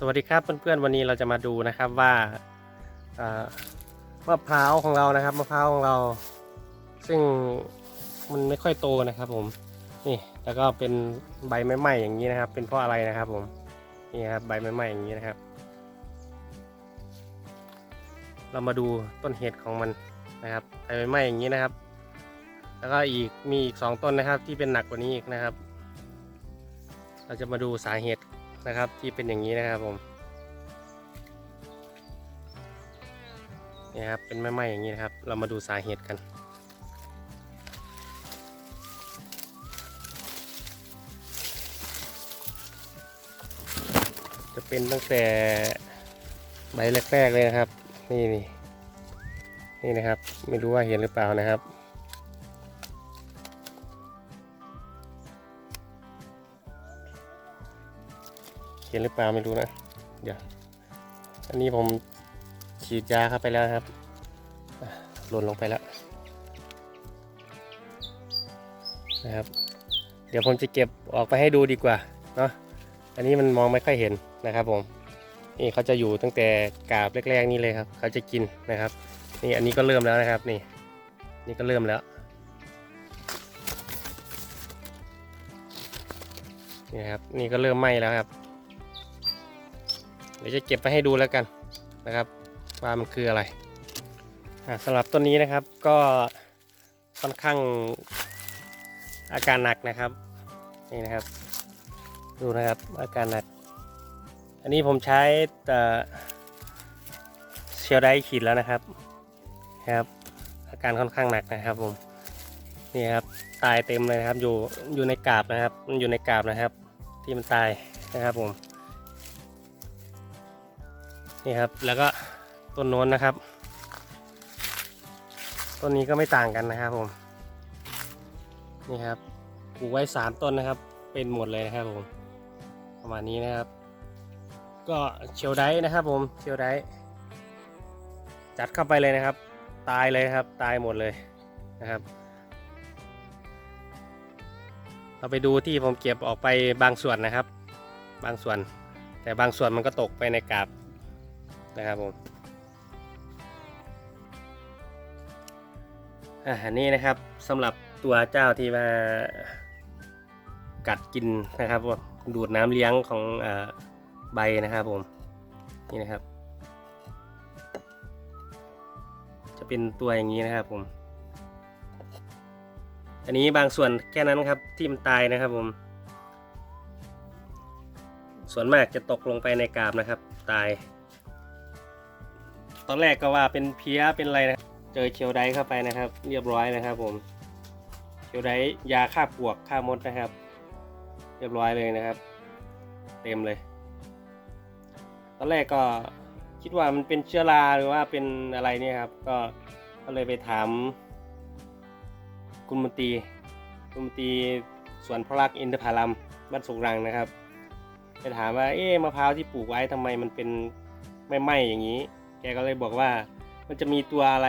สวัสดีครับเพื่อนๆวันนี้เราจะมาดูนะครับว่ามะพร้าวของเรานะครับมะพร้าวของเรา ซึ่งมันไม่ค่อยโตนะครับผมนี่แล้วก็เป็นใบไม้ไหม้อย่างนี้นะครับ เป็นเพราะอะไรนะครับผมนี่ครับใบไม้ไหม้อย่างนี้นะครับ เรามาดูต้นเหตุของมันนะครับใบไม้ไหม้อย่างนี้นะครับ แล้วก็อีกมีอีกสองต้นนะครับที่เป็นหนักกว่านี้อีกนะครับ เราจะมาดูสาเหตุ นะครับ ที่เป็นอย่างนี้นะครับผมนี่ครับเป็นไม้ๆอย่างนี้นะครับ เรามาดูสาเหตุกัน จะเป็นตั้งแต่ใบแรกๆเลยนะครับ นี่นี่นี่นะครับ ไม่รู้ว่าเห็นหรือเปล่านะครับ เห็นหรือเปล่าไม่รู้นะ เดี๋ยว อันนี้ผมฉีดยาเข้าไปแล้วครับหล่นลงไปแล้วนะครับ เดี๋ยวผมจะเก็บออกไปให้ดูดีกว่าเนาะ อันนี้มันมองไม่ค่อยเห็นนะครับผม นี่เขาจะอยู่ตั้งแต่กาบแรกๆนี่เลยครับ เขาจะกินนะครับ นี่อันนี้ก็เริ่มแล้วนะครับ นี่ นี่ก็เริ่มแล้วนี่ครับ นี่ก็เริ่มไหม้แล้วครับ เดี๋ยวจะเก็บไปให้ดูแล้วกันนะครับว่ามันคืออะไรสำหรับต้นนี้นะครับก็ค่อนข้างอาการหนักนะครับนี่นะครับ ดูนะครับอาการหนัก อันนี้ผมใช้แต่เชียวได้ขีดแล้วนะครับนะครับ อาการค่อนข้างหนักนะครับผมนี่ครับตายเต็มเลยนะครับอยู่อยู่ในกาบนะครับ มันอยู่ในกาบนะครับ ที่มันตายนะครับผม นี่ครับแล้วก็ต้นโน้นนะครับ ต้นนี้ก็ไม่ต่างกันนะครับผมนี่ครับปลูกไว้สามต้นนะครับ เป็นหมดเลยนะครับผมประมาณนี้นะครับ ก็เชียวไดนะครับผมเชียวไดจัดเข้าไปเลยนะครับ ตายเลยครับ ตายหมดเลยนะครับ เราไปดูที่ผมเก็บออกไปบางส่วนนะครับ บางส่วน แต่บางส่วนมันก็ตกไปในกาบ นะครับผมอ่าอันนี้นะครับสำหรับตัวเจ้าที่มากัดกินนะครับผมดูดน้ำเลี้ยงของอใบนะครับผมนี่นะครับ จะเป็นตัวอย่างนี้นะครับผม อันนี้บางส่วนแค่นั้นครับที่มันตายนะครับผม ส่วนมากจะตกลงไปในกาบนะครับ ตาย ตอนแรกก็ว่าเป็นเพี้ยเป็นอะไรนะเจอเชียวไดเข้าไปนะครับ เรียบร้อยนะครับ ผมเชียวไดยาฆ่าปวกฆ่ามดนะครับ เรียบร้อยเลยนะครับ เต็มเลย ตอนแรกก็คิดว่ามันเป็นเชื้อราหรือว่าเป็นอะไรเนี่ยครับ ก็ก็เลยไปถาม คุณมนตรีคุณมนตรีสวนพระลักษณ์อินทผลัมบ้านสุกรังนะครับไปถามว่าเอ๊ะมะพร้าวที่ปลูกไว้ทำไมมันเป็นไม่ไหม้อย่างนี้ แกก็เลยบอกว่า มันจะมีตัวอะไร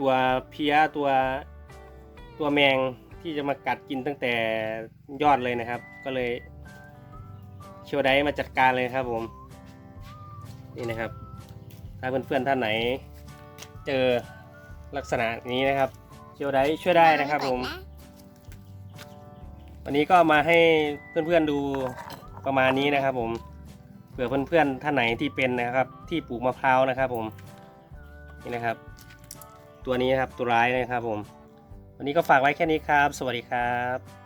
ตัวเพี้ยตัวตัวแมงที่จะมากัดกินตั้งแต่ยอดเลยนะครับ ก็เลยเชียวไดมาจัดการเลยครับผม นี่นะครับ ถ้าเพื่อนๆท่านไหน เจอลักษณะนี้นะครับเชียวไดช่วยได้นะครับผม วันนี้ก็มาให้เพื่อนๆดูประมาณนี้นะครับผม เผื่อเพื่อนๆท่านไหนที่เป็นนะครับ ที่ปลูกมะพร้าวนะครับ ผมนี่นะครับ ตัวนี้นะครับตัวร้ายนะครับ ผม วันนี้ก็ฝากไว้แค่นี้ครับ สวัสดีครับ